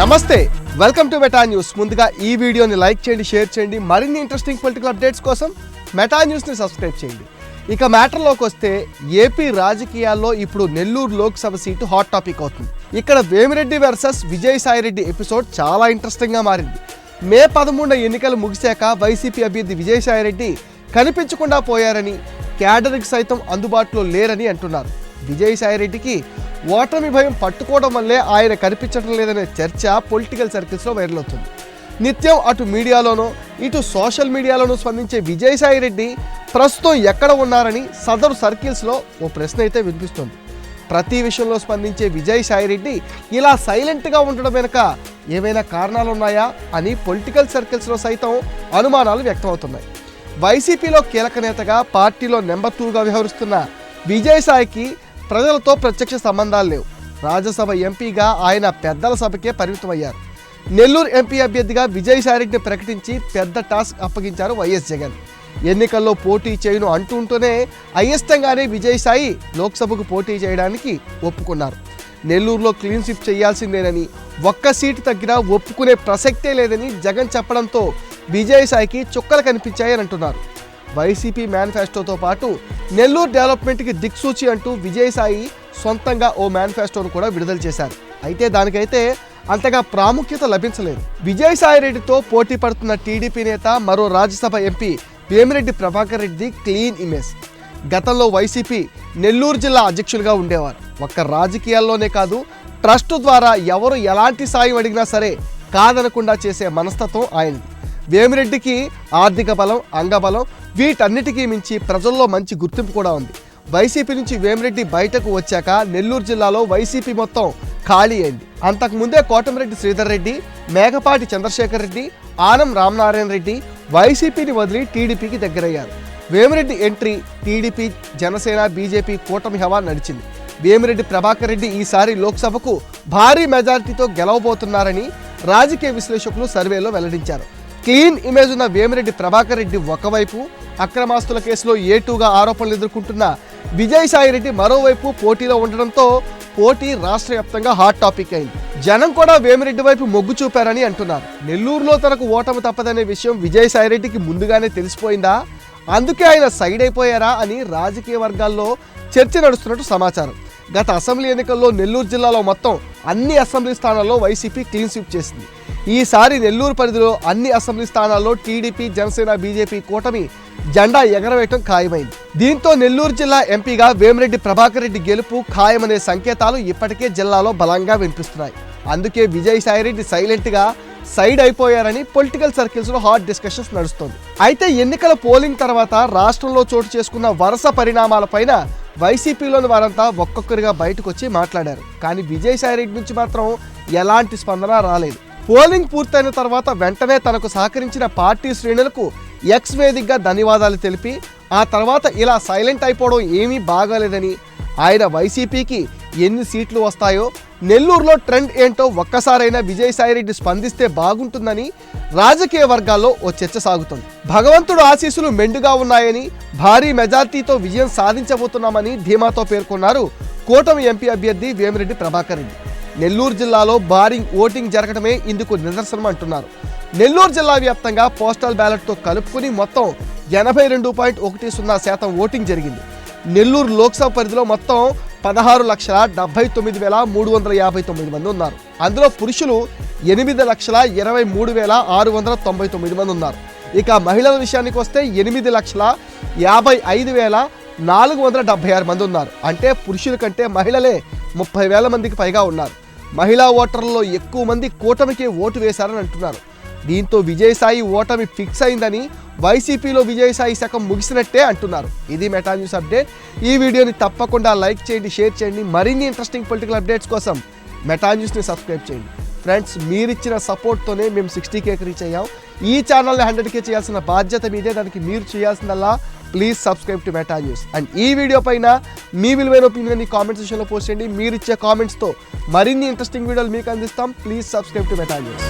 నమస్తే welcome to Meta news ముందుగా ఈ వీడియోని లైక్ చేయండి షేర్ చేయండి. మరిన్ని ఇంట్రెస్టింగ్ పొలిటికల్ అప్డేట్స్ కోసం మెటా న్యూస్ని సబ్స్క్రైబ్ చేయండి. ఇక మ్యాటర్లోకి వస్తే ఏపీ రాజకీయాల్లో ఇప్పుడు Nellore Lok Sabha seat hot topic అవుతుంది. ఇక్కడ వేమిరెడ్డి వర్సెస్ విజయసాయిరెడ్డి ఎపిసోడ్ చాలా ఇంట్రెస్టింగ్గా మారింది. మే పదమూడున ఎన్నికలు ముగిశాక వైసీపీ అభ్యర్థి విజయసాయిరెడ్డి కనిపించకుండా పోయారని క్యాడర్కి సైతం అందుబాటులో లేరని అంటున్నారు. విజయసాయిరెడ్డికి ఓటమి భయం పట్టుకోవడం వల్లే ఆయన కనిపించడం లేదనే చర్చ పొలిటికల్ సర్కిల్స్లో వైరల్ అవుతుంది. నిత్యం అటు మీడియాలోనూ ఇటు సోషల్ మీడియాలోనూ స్పందించే విజయసాయిరెడ్డి ప్రస్తుతం ఎక్కడ ఉన్నారని సదరు సర్కిల్స్లో ఓ ప్రశ్న అయితే వినిపిస్తుంది. ప్రతి విషయంలో స్పందించే విజయసాయిరెడ్డి ఇలా సైలెంట్గా ఉండడం వెనుక ఏమైనా కారణాలు ఉన్నాయా అని పొలిటికల్ సర్కిల్స్లో సైతం అనుమానాలు వ్యక్తమవుతున్నాయి. వైసీపీలో కీలక నేతగా పార్టీలో నెంబర్ టూగా వ్యవహరిస్తున్న విజయసాయికి ప్రజలతో ప్రత్యక్ష సంబంధాలు లేవు. రాజ్యసభ ఎంపీగా ఆయన పెద్దల సభకే పరిమితమయ్యారు. నెల్లూరు ఎంపీ అభ్యర్థిగా విజయసాయిరెడ్డిని ప్రకటించి పెద్ద టాస్క్ అప్పగించారు వైఎస్ జగన్. ఎన్నికల్లో పోటీ చేయను అంటుంటూనే అయిష్టంగానే విజయసాయి లోక్సభకు పోటీ చేయడానికి ఒప్పుకున్నారు. నెల్లూరులో క్లీన్ స్విప్ చేయాల్సిందేనని ఒక్క సీటు తగ్గినా ఒప్పుకునే ప్రసక్తే లేదని జగన్ చెప్పడంతో విజయసాయికి చుక్కలు కనిపించాయని అంటున్నారు. వైసీపీ మేనిఫెస్టోతో పాటు నెల్లూరు డెవలప్మెంట్కి దిక్సూచి అంటూ విజయసాయి సొంతంగా ఓ మేనిఫెస్టోను కూడా విడుదల చేశారు. అయితే దానికైతే అంతగా ప్రాముఖ్యత లభించలేదు. విజయసాయి రెడ్డితో పోటీ పడుతున్న టీడీపీ నేత మరో Rajya Sabha MP Vemireddy Prabhakar Reddy clean image. గతంలో వైసీపీ నెల్లూరు జిల్లా అధ్యక్షులుగా ఉండేవారు. ఒక్క రాజకీయాల్లోనే కాదు ట్రస్ట్ ద్వారా ఎవరు ఎలాంటి సాయం అడిగినా సరే కాదనకుండా చేసే మనస్తత్వం ఆయనది. వేమిరెడ్డికి ఆర్థిక బలం అంగబలం వీటన్నిటికీ మించి ప్రజల్లో మంచి గుర్తింపు కూడా ఉంది. వైసీపీ నుంచి వేమిరెడ్డి బయటకు వచ్చాక నెల్లూరు జిల్లాలో వైసీపీ మొత్తం ఖాళీ అయింది. అంతకుముందే కోటమిరెడ్డి శ్రీధర్ రెడ్డి మేఘపాటి చంద్రశేఖర్ రెడ్డి ఆనం రామనారాయణ రెడ్డి వైసీపీని వదిలి టీడీపీకి దగ్గరయ్యారు. Vemireddy entry TDP Janasena BJP కూటమి హవా నడిచింది. వేమిరెడ్డి ప్రభాకర్ రెడ్డి ఈసారి లోక్సభకు భారీ మెజారిటీతో గెలవబోతున్నారని రాజకీయ విశ్లేషకులు సర్వేలో వెల్లడించారు. క్లీన్ ఇమేజ్ ఉన్న వేమిరెడ్డి ప్రభాకర్ రెడ్డి ఒకవైపు అక్రమాస్తుల కేసులో ఏటూగా ఆరోపణలు ఎదుర్కొంటున్న విజయసాయిరెడ్డి మరోవైపు పోటీలో ఉండడంతో పోటీ రాష్ట్ర వ్యాప్తంగా హాట్ టాపిక్ అయింది. జనం కూడా వేమిరెడ్డి వైపు మొగ్గు చూపారని అంటున్నారు. నెల్లూరులో తనకు ఓటమి తప్పదనే విషయం విజయసాయి రెడ్డికి ముందుగానే తెలిసిపోయిందా? అందుకే ఆయన సైడ్ అయిపోయారా అని రాజకీయ వర్గాల్లో చర్చ నడుస్తున్నట్టు సమాచారం. గత అసెంబ్లీ ఎన్నికల్లో నెల్లూరు జిల్లాలో మొత్తం అన్ని అసెంబ్లీ స్థానాల్లో వైసీపీ క్లీన్ స్వీప్ చేసింది. ఈసారి నెల్లూరు పరిధిలో అన్ని అసెంబ్లీ స్థానాల్లో టీడీపీ జనసేన బీజేపీ కూటమి జెండా ఎగరవేయటం ఖాయమైంది. దీంతో నెల్లూరు జిల్లా ఎంపీగా వేమిరెడ్డి ప్రభాకర్ రెడ్డి గెలుపు ఖాయమనే సంకేతాలు ఇప్పటికే జిల్లాలో బలంగా వినిపిస్తున్నాయి. అందుకే విజయసాయిరెడ్డి సైలెంట్గా సైడ్ అయిపోయారని పొలిటికల్ సర్కిల్స్లో హాట్ డిస్కషన్స్ నడుస్తోంది. అయితే ఎన్నికల పోలింగ్ తర్వాత రాష్ట్రంలో చోటు చేసుకున్న వరుస పరిణామాలపైన వైసీపీలోని వారంతా ఒక్కొక్కరిగా బయటకు వచ్చి మాట్లాడారు. కానీ విజయసాయిరెడ్డి నుంచి మాత్రం ఎలాంటి స్పందన రాలేదు. పోలింగ్ పూర్తయిన తర్వాత వెంటనే తనకు సహకరించిన పార్టీ శ్రేణులకు ఎక్స్ వేదికగా ధన్యవాదాలు తెలిపి ఆ తర్వాత ఇలా సైలెంట్ అయిపోవడం ఏమీ బాగాలేదని. ఆయన వైసీపీకి ఎన్ని సీట్లు వస్తాయో నెల్లూరులో ట్రెండ్ ఏంటో ఒక్కసారైనా విజయసాయిరెడ్డి స్పందిస్తే బాగుంటుందని రాజకీయ వర్గాల్లో ఓ చర్చ సాగుతుంది. భగవంతుడు ఆశీస్సులు మెండుగా ఉన్నాయని భారీ మెజార్టీతో విజయం సాధించబోతున్నామని ధీమాతో పేర్కొన్నారు కూటమి ఎంపీ అభ్యర్థి వేమిరెడ్డి ప్రభాకర్ రెడ్డి. నెల్లూరు జిల్లాలో భారీ ఓటింగ్ జరగడమే ఇందుకు నిదర్శనం అంటున్నారు. నెల్లూరు జిల్లా వ్యాప్తంగా పోస్టల్ బ్యాలెట్తో కలుపుకుని మొత్తం ఎనభై రెండు పాయింట్ ఒకటి సున్నా శాతం ఓటింగ్ జరిగింది. నెల్లూరు లోక్సభ పరిధిలో మొత్తం పదహారు లక్షల డెబ్బై తొమ్మిది వేల మూడు వందల యాభై తొమ్మిది మంది ఉన్నారు. అందులో పురుషులు ఎనిమిది లక్షల ఇరవై మూడు వేల ఆరు వందల తొంభై తొమ్మిది మంది ఉన్నారు. ఇక మహిళల విషయానికి వస్తే ఎనిమిది లక్షల యాభై ఐదు వేల నాలుగు వందల డెబ్బై ఆరు మంది ఉన్నారు. అంటే పురుషుల కంటే మహిళలే ముప్పై వేల మందికి పైగా ఉన్నారు. మహిళా ఓటర్లలో ఎక్కువ మంది కూటమికి ఓటు వేశారని అంటున్నారు. దీంతో విజయసాయి ఓటమి ఫిక్స్ అయిందని వైసీపీలో విజయసాయి శకం ముగిసినట్టే అంటున్నారు. ఇది మెటా న్యూస్ అప్డేట్. ఈ వీడియోని తప్పకుండా లైక్ చేయండి షేర్ చేయండి. మరిన్ని ఇంట్రెస్టింగ్ పొలిటికల్ అప్డేట్స్ కోసం మెటా న్యూస్ని సబ్స్క్రైబ్ చేయండి. ఫ్రెండ్స్ మీరిచ్చిన సపోర్ట్తోనే మేము సిక్స్టీ కేకి రీచ్ అయ్యాం. ఈ ఛానల్ని హండ్రెడ్ కే చేయాల్సిన బాధ్యత మీదే. దానికి మీరు చేయాల్సిందల్లా please subscribe to Meta news and ఈ వీడియో పైన మీ విలువైన ఒపీనియన్ కామెంట్ సెషన్లో పోస్ట్ చేయండి. మీరు ఇచ్చే కామెంట్స్తో మరిన్ని ఇంట్రెస్టింగ్ వీడియోలు మీకు అందిస్తాం. Please subscribe to Meta news